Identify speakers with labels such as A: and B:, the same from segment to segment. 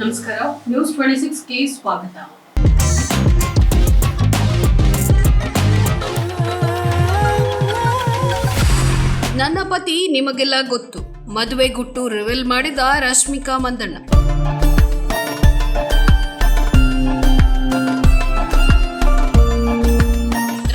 A: ನಮಸ್ಕಾರ. News twenty six K ಸ್ವಾಗತ. ನನ್ನ ಪತಿ ನಿಮಗೆಲ್ಲ ಗೊತ್ತು. ಮದುವೆ ಗುಟ್ಟು ರಿವೆಲ್ ಮಾಡಿದ ರಶ್ಮಿಕಾ ಮಂದಣ್ಣ.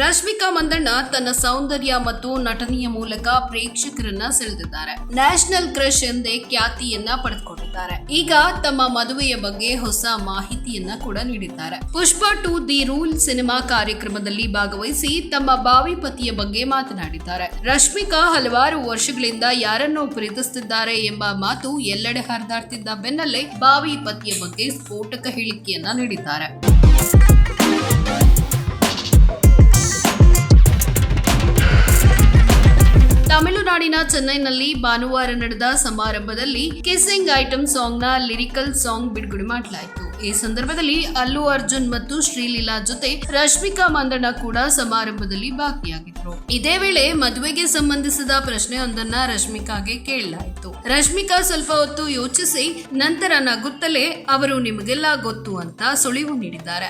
A: ರಶ್ಮಿಕಾ ಮಂದಣ್ಣ ತನ್ನ ಸೌಂದರ್ಯ ಮತ್ತು ನಟನೆಯ ಮೂಲಕ ಪ್ರೇಕ್ಷಕರನ್ನ ಸೆಳೆದಿದ್ದಾರೆ. ನ್ಯಾಷನಲ್ ಕ್ರಶ್ ಎಂದೇ ಖ್ಯಾತಿಯನ್ನ ಪಡೆದುಕೊಂಡಿದ್ದಾರೆ. ಈಗ ತಮ್ಮ ಮದುವೆಯ ಬಗ್ಗೆ ಹೊಸ ಮಾಹಿತಿಯನ್ನ ಕೂಡ ನೀಡಿದ್ದಾರೆ. Pushpa two the rule cinema ಕಾರ್ಯಕ್ರಮದಲ್ಲಿ ಭಾಗವಹಿಸಿ ತಮ್ಮ ಬಾವಿ ಪತಿಯ ಬಗ್ಗೆ ಮಾತನಾಡಿದ್ದಾರೆ. ರಶ್ಮಿಕಾ ಹಲವಾರು ವರ್ಷಗಳಿಂದ ಯಾರನ್ನೋ ಪ್ರೀತಿಸುತ್ತಿದ್ದಾರೆ ಎಂಬ ಮಾತು ಎಲ್ಲೆಡೆ ಹರಿದಾಡ್ತಿದ್ದ ಬೆನ್ನಲ್ಲೇ ಬಾವಿ ಪತಿಯ ಬಗ್ಗೆ ಸ್ಫೋಟಕ ಹೇಳಿಕೆಯನ್ನ ನೀಡಿದ್ದಾರೆ. ತಮಿಳುನಾಡಿನ ಚೆನ್ನೈನಲ್ಲಿ ಭಾನುವಾರ ನಡೆದ ಸಮಾರಂಭದಲ್ಲಿ kissing item song lyrical song ಬಿಡುಗಡೆ ಮಾಡಲಾಯಿತು. ಈ ಸಂದರ್ಭದಲ್ಲಿ ಅಲ್ಲು ಅರ್ಜುನ್ ಮತ್ತು ಶ್ರೀಲೀಲಾ ಜೊತೆ ರಶ್ಮಿಕಾ ಮಂದಣ್ಣ ಕೂಡ ಸಮಾರಂಭದಲ್ಲಿ ಭಾಗಿಯಾಗಿದ್ರು. ಇದೇ ವೇಳೆ ಮದುವೆಗೆ ಸಂಬಂಧಿಸಿದ ಪ್ರಶ್ನೆಯೊಂದನ್ನ ರಶ್ಮಿಕಾಗೆ ಕೇಳಲಾಯಿತು. ರಶ್ಮಿಕಾ ಸ್ವಲ್ಪ ಹೊತ್ತು ಯೋಚಿಸಿ, ನಂತರ ನಗುತ್ತಲೇ, ಅವರು ನಿಮಗೆಲ್ಲ ಗೊತ್ತು ಅಂತ ಸುಳಿವು ನೀಡಿದ್ದಾರೆ.